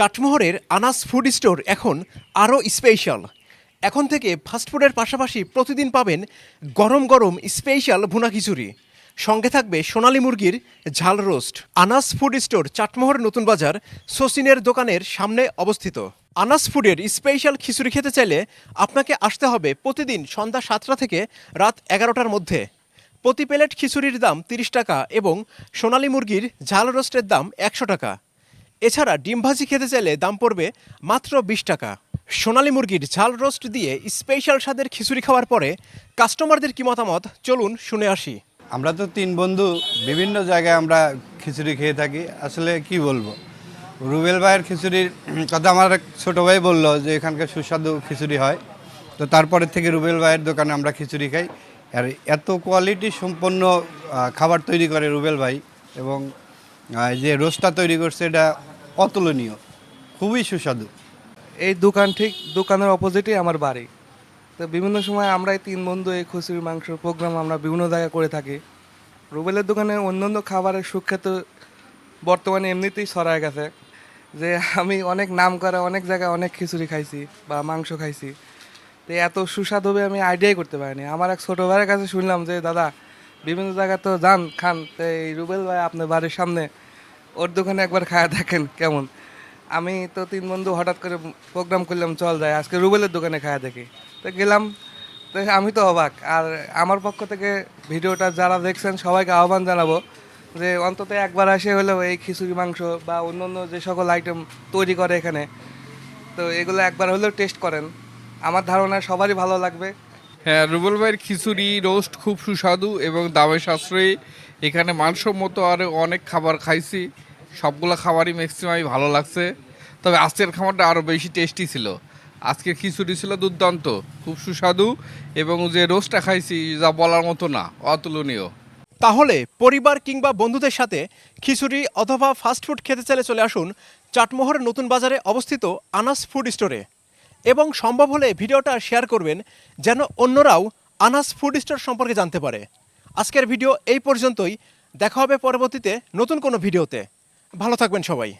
চাটমোহরের Anas food store এখন আরও special. এখন থেকে ফাস্টফুডের পাশাপাশি প্রতিদিন পাবেন গরম গরম স্পেশাল ভুনা খিচুড়ি। সঙ্গে থাকবে সোনালী মুরগির ঝাল roast. Anas food store Chatmohar Natun Bazar সসিনের দোকানের সামনে অবস্থিত। আনাস ফুডের স্পেশাল খিচুড়ি খেতে চাইলে আপনাকে আসতে হবে প্রতিদিন সন্ধ্যা সাতটা থেকে রাত এগারোটার মধ্যে। প্রতি প্লেট খিচুড়ির দাম তিরিশ টাকা এবং সোনালী মুরগির ঝাল রোস্টের দাম একশো টাকা। এছাড়া ডিম ভাজি খেতে চাইলে দাম পড়বে মাত্র বিশ টাকা। সোনালী মুরগির ঝাল রোস্ট দিয়ে স্পেশাল স্বাদের খিচুড়ি খাওয়ার পরে কাস্টমারদের কি মতামত, চলুন শুনে আসি। আমরা তো তিন বন্ধু, বিভিন্ন জায়গায় আমরা খিচুড়ি খেয়ে থাকি। আসলে কি বলব? রুবেল ভাইয়ের খিচুড়ির কথা আমার এক ছোটো ভাই বলল যে, এখানকার সুস্বাদু খিচুড়ি হয়। তো তারপরে থেকে রুবেল ভাইয়ের দোকানে আমরা খিচুড়ি খাই। আর এত কোয়ালিটি সম্পন্ন খাবার তৈরি করে রুবেল ভাই এবং যে রোস্টটা তৈরি করছে, এটা অতুলনীয়, খুবই সুস্বাদু। এই দোকান ঠিক দোকানের অপোজিটেই আমার বাড়ি। তো বিভিন্ন সময় আমরা এই তিন বন্ধু এই খুচুরি মাংস প্রোগ্রাম আমরা বিভিন্ন জায়গায় করে থাকি। রুবেলের দোকানে অন্যান্য খাবারের সুখ্যাত বর্তমানে এমনিতেই ছড়ায় গেছে। যে আমি অনেক নাম করা, অনেক জায়গায় অনেক খিচুড়ি খাইছি বা মাংস খাইছি। তো এত সুস্বাদ হবে আমি আইডিয়াই করতে পারিনি। আমার এক ছোটো ভাইয়ের কাছে শুনলাম যে, দাদা, বিভিন্ন জায়গায় তো যান, খান। তো এই রুবেল ভাই আপনার বাড়ির সামনে ওর দোকানে একবার খায়া দেখেন কেমন। আমি তো তিন বন্ধু হঠাৎ করে প্রোগ্রাম করলাম, চল যায় আজকে রুবেলের দোকানে খায়া দেখি। তো গেলাম, তো আমি তো অবাক। আর আমার পক্ষ থেকে ভিডিওটা যারা দেখছেন, সবাইকে আহ্বান জানাব যে অন্তত একবার আসে হলেও এই খিচুড়ি মাংস বা অন্য অন্য যে সকল আইটেম তৈরি করে এখানে, তো এগুলো একবার হলেও টেস্ট করেন। আমার ধারণা সবারই ভালো লাগবে। হ্যাঁ রুবেল ভাইয়ের খিচুড়ি, রোস্ট খুব সুস্বাদু এবং দামে সাশ্রয়ী। এখানে মানসম্মত আরও অনেক খাবার খাইছি। সবগুলো খাবারই ম্যাক্সিমামই ভালো লাগছে। তবে আজকের খাবারটা আরও বেশি টেস্টি ছিল। আজকের খিচুড়ি ছিল দুর্দান্ত, খুব সুস্বাদু এবং যে রোস্টটা খাইছি, যা বলার মতো না, অতুলনীয়। তাহলে পরিবার কিংবা বন্ধুদের সাথে খিচুড়ি অথবা ফাস্টফুড খেতে চাইলে চলে আসুন চাটমোহর নতুন বাজারে অবস্থিত আনাস ফুড স্টোরে এবং সম্ভব হলে ভিডিওটা শেয়ার করবেন যেন অন্যরাও আনাস ফুড স্টোর সম্পর্কে জানতে পারে। আজকের ভিডিও এই পর্যন্তই। দেখা হবে পরবর্তীতে নতুন কোনো ভিডিওতে। ভালো থাকবেন সবাই।